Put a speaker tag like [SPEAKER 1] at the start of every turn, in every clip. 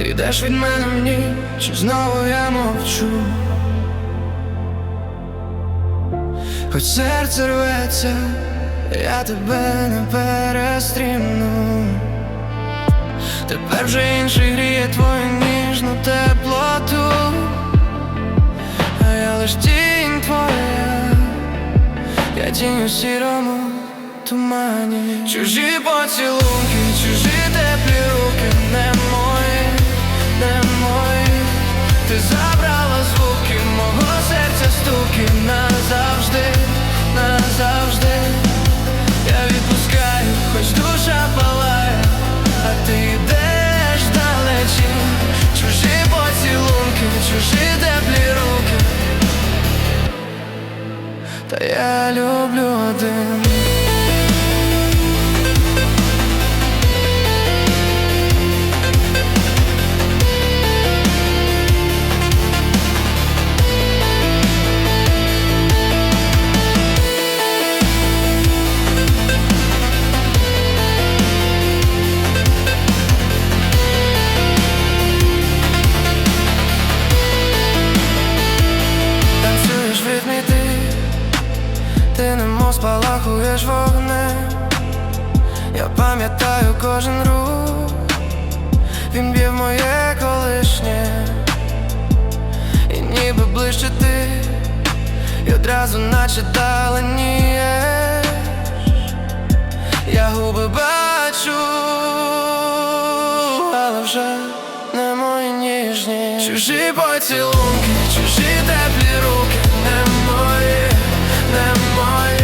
[SPEAKER 1] Ти йдеш від мене в ніч, знову я мовчу. Хоч серце рветься, я тебе не перестрімну. Тепер вже інший гріє твою ніжну теплоту, а я лиш тінь твоя, я тінь у сірому тумані. Чужі поцілунки, чужі теплі руки, не Ти забрала звуки мого серця стуки назавжди, назавжди. Я відпускаю, хоч душа палає, а ти йдеш далечі. Чужі поцілунки, чужі теплі руки. Та я люблю один. Спалахуєш вогнем. Я пам'ятаю кожен рух, він б'є в моє колишнє, і ніби ближче ти, і одразу наче даленієш. Я губи бачу, але вже не мої ніжні. Чужі поцілунки, чужі теплі руки, не мої, не мої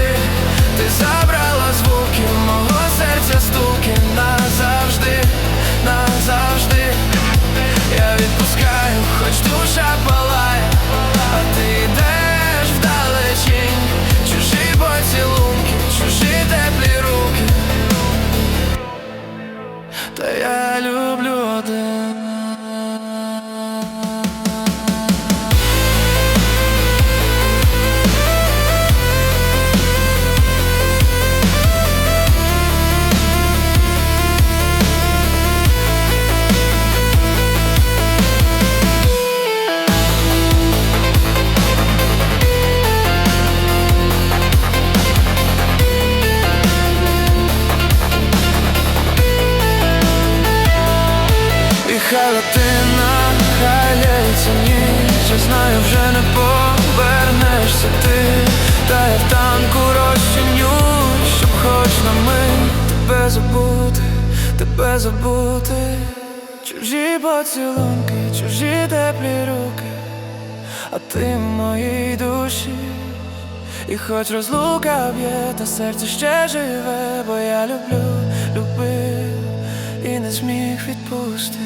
[SPEAKER 1] знаю, вже не повернешся ти. Та я в танку розчинюсь, щоб хоч на мить тебе забути, тебе забути. Чужі поцілунки, чужі теплі руки, а ти в моїй душі. І хоч розлука б'є, та серце ще живе, бо я люблю, любив і не зміг відпустити.